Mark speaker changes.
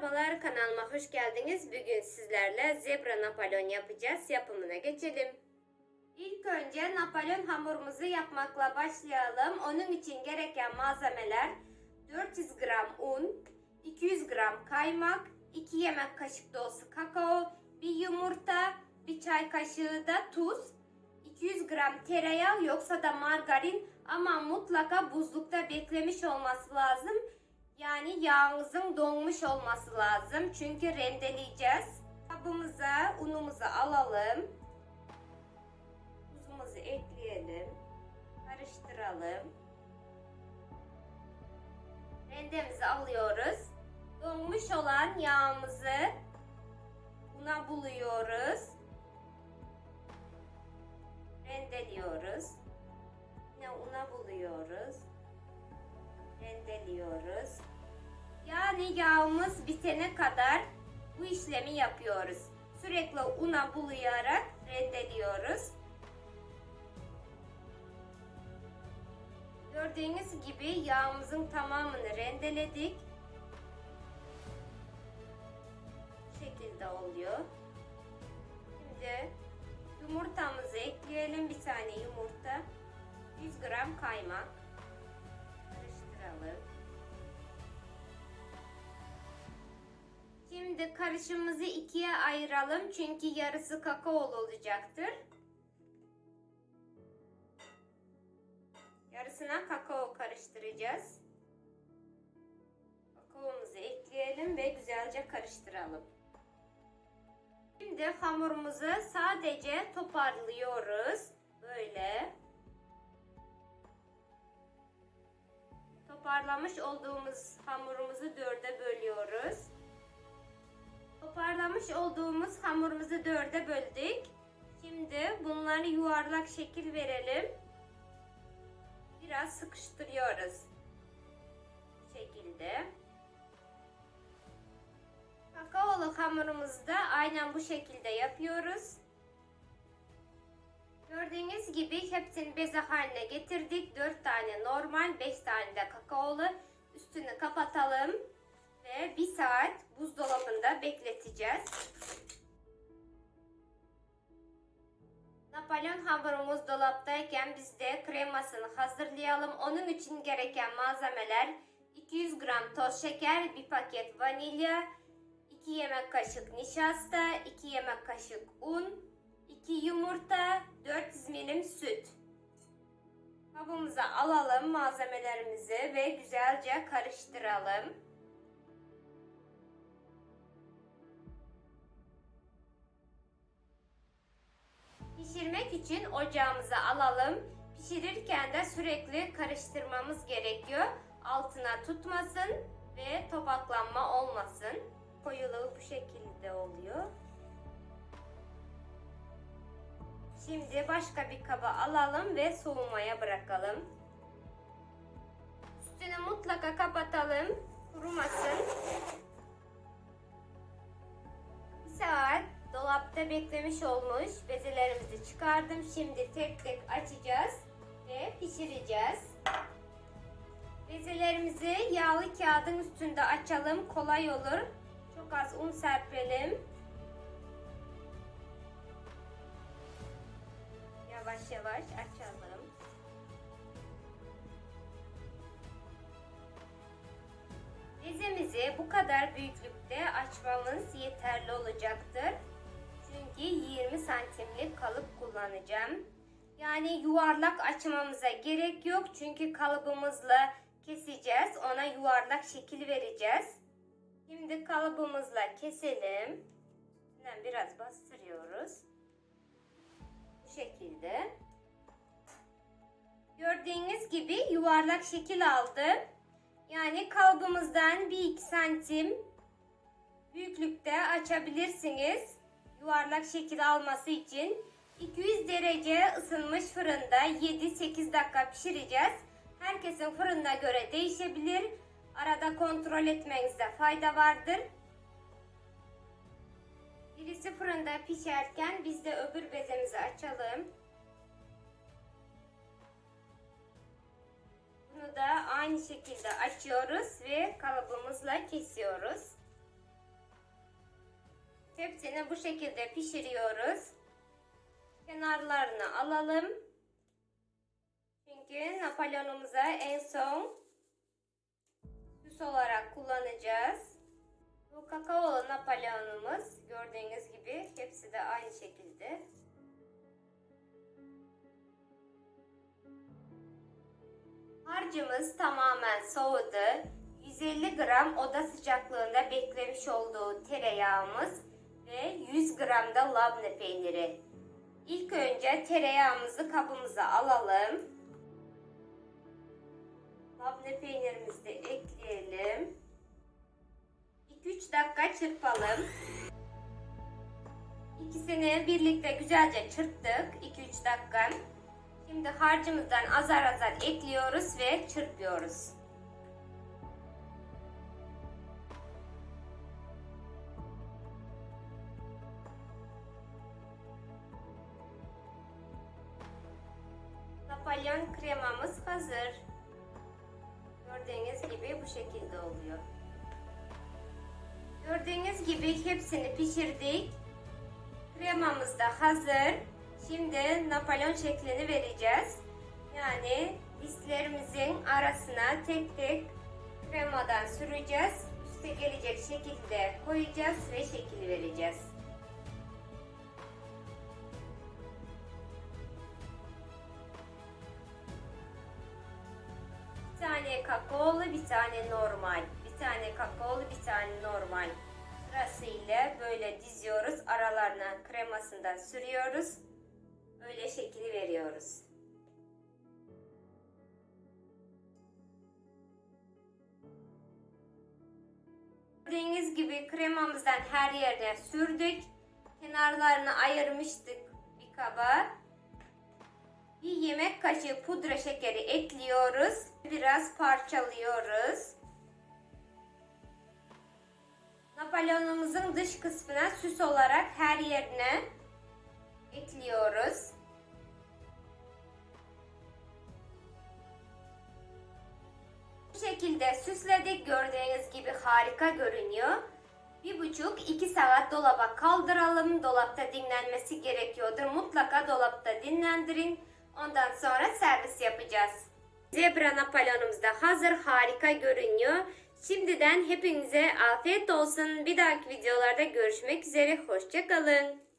Speaker 1: Merhabalar kanalıma hoş geldiniz. Bugün sizlerle zebra napolyon yapacağız. Yapımına geçelim. İlk önce napolyon hamurumuzu yapmakla başlayalım. Onun için gereken malzemeler 400 gram un, 200 gram kaymak, 2 yemek kaşık dolusu kakao, bir yumurta, bir çay kaşığı da tuz, 200 gram tereyağı yoksa da margarin ama mutlaka buzlukta beklemiş olması lazım. Yani yağımızın donmuş olması lazım. Çünkü rendeleyeceğiz. Kabımıza unumuzu alalım. Tuzumuzu ekleyelim. Karıştıralım. Rendemizi alıyoruz. Donmuş olan yağımızı una buluyoruz. Rendeliyoruz. Yine una buluyoruz rendeliyoruz. Yani yağımız bitene kadar bu işlemi yapıyoruz. Sürekli una bulayarak rendeliyoruz. Gördüğünüz gibi yağımızın tamamını rendeledik. Bu şekilde oluyor. Şimdi yumurtamızı ekleyelim. Bir tane yumurta. 100 gram kaymak Şimdi karışımımızı ikiye ayıralım çünkü yarısı kakaolu olacaktır. Yarısına kakao karıştıracağız. Kakaomuzu ekleyelim ve güzelce karıştıralım. Şimdi hamurumuzu sadece toparlıyoruz. Böyle. Toparlamış olduğumuz hamurumuzu dörde bölüyoruz. Toparlamış olduğumuz hamurumuzu dörde böldük. Şimdi bunları yuvarlak şekil verelim. Biraz sıkıştırıyoruz. Bu şekilde. Kakaolu hamurumuzu da aynen bu şekilde yapıyoruz. Gördüğünüz gibi hepsini beze haline getirdik. 4 tane normal, 5 tane de kakaolu. Üstünü kapatalım ve 1 saat buzdolabında bekleteceğiz. Napolyon hamurumuz dolaptayken biz de kremasını hazırlayalım. Onun için gereken malzemeler 200 gram toz şeker, 1 paket vanilya, 2 yemek kaşık nişasta, 2 yemek kaşık un, 2 yumurta, 400 milim süt. Kabımıza alalım malzemelerimizi ve güzelce karıştıralım. Pişirmek için ocağımıza alalım. Pişirirken de sürekli karıştırmamız gerekiyor. Altına tutmasın ve topaklanma olmasın. Koyuluğu bu şekilde oluyor. Şimdi başka bir kaba alalım ve soğumaya bırakalım. Üstünü mutlaka kapatalım. Kurumasın. Dolapta beklemiş olmuş bezelerimizi çıkardım. Şimdi tek tek açacağız ve pişireceğiz. Bezelerimizi yağlı kağıdın üstünde açalım. Kolay olur. Çok az un serpelim. Yavaş yavaş açalım. Bezemizi bu kadar büyüklükte açmamız yeterli olacaktır. Çünkü 20 santimlik kalıp kullanacağım. Yani yuvarlak açmamıza gerek yok. Çünkü kalıbımızla keseceğiz. Ona yuvarlak şekil vereceğiz. Şimdi kalıbımızla keselim. Hemen biraz bastırıyoruz. Bu şekilde. Gördüğünüz gibi yuvarlak şekil aldı. Yani kalıbımızdan bir iki santim büyüklükte açabilirsiniz. Yuvarlak şekil alması için 200 derece ısınmış fırında 7-8 dakika pişireceğiz. Herkesin fırına göre değişebilir. Arada kontrol etmenizde fayda vardır. Birisi fırında pişerken biz de öbür bezemizi açalım. Bunu da aynı şekilde açıyoruz ve kalıbımızla kesiyoruz. Hepsini bu şekilde pişiriyoruz. Kenarlarını alalım. Çünkü Napolyonumuza en son süs olarak kullanacağız. Bu kakaolu Napolyonumuz gördüğünüz gibi hepsi de aynı şekilde. Harcımız tamamen soğudu. 150 gram oda sıcaklığında beklemiş olduğu tereyağımız ve 100 gram da labne peyniri. İlk önce tereyağımızı kabımıza alalım. Labne peynirimizi de ekleyelim. 2-3 dakika çırpalım. İkisini birlikte güzelce çırptık 2-3 dakika. Şimdi harcımızdan azar azar ekliyoruz ve çırpıyoruz. Napolyon kremamız hazır. Gördüğünüz gibi bu şekilde oluyor. Gördüğünüz gibi hepsini pişirdik. Kremamız da hazır. Şimdi Napolyon şeklini vereceğiz. Yani dislerimizin arasına tek tek kremadan süreceğiz. Üste gelecek şekilde koyacağız ve şekil vereceğiz. Bir tane kakaolu, bir tane normal. Bir tane kakaolu, bir tane normal. Sırasıyla böyle diziyoruz. Aralarına kremasından sürüyoruz. Öyle şekli veriyoruz. Gördüğünüz gibi kremamızdan her yerine sürdük. Kenarlarını ayırmıştık bir kaba. Bir yemek kaşığı pudra şekeri ekliyoruz. Biraz parçalıyoruz. Napolyonumuzun dış kısmına süs olarak her yerine ekliyoruz. Bu şekilde süsledik. Gördüğünüz gibi harika görünüyor. Bir buçuk iki saat dolaba kaldıralım. Dolapta dinlenmesi gerekiyordur. Mutlaka dolapta dinlendirin. Ondan sonra servis yapacağız. Zebra Napolyonumuz da hazır. Harika görünüyor. Şimdiden hepinize afiyet olsun. Bir dahaki videolarda görüşmek üzere. Hoşçakalın.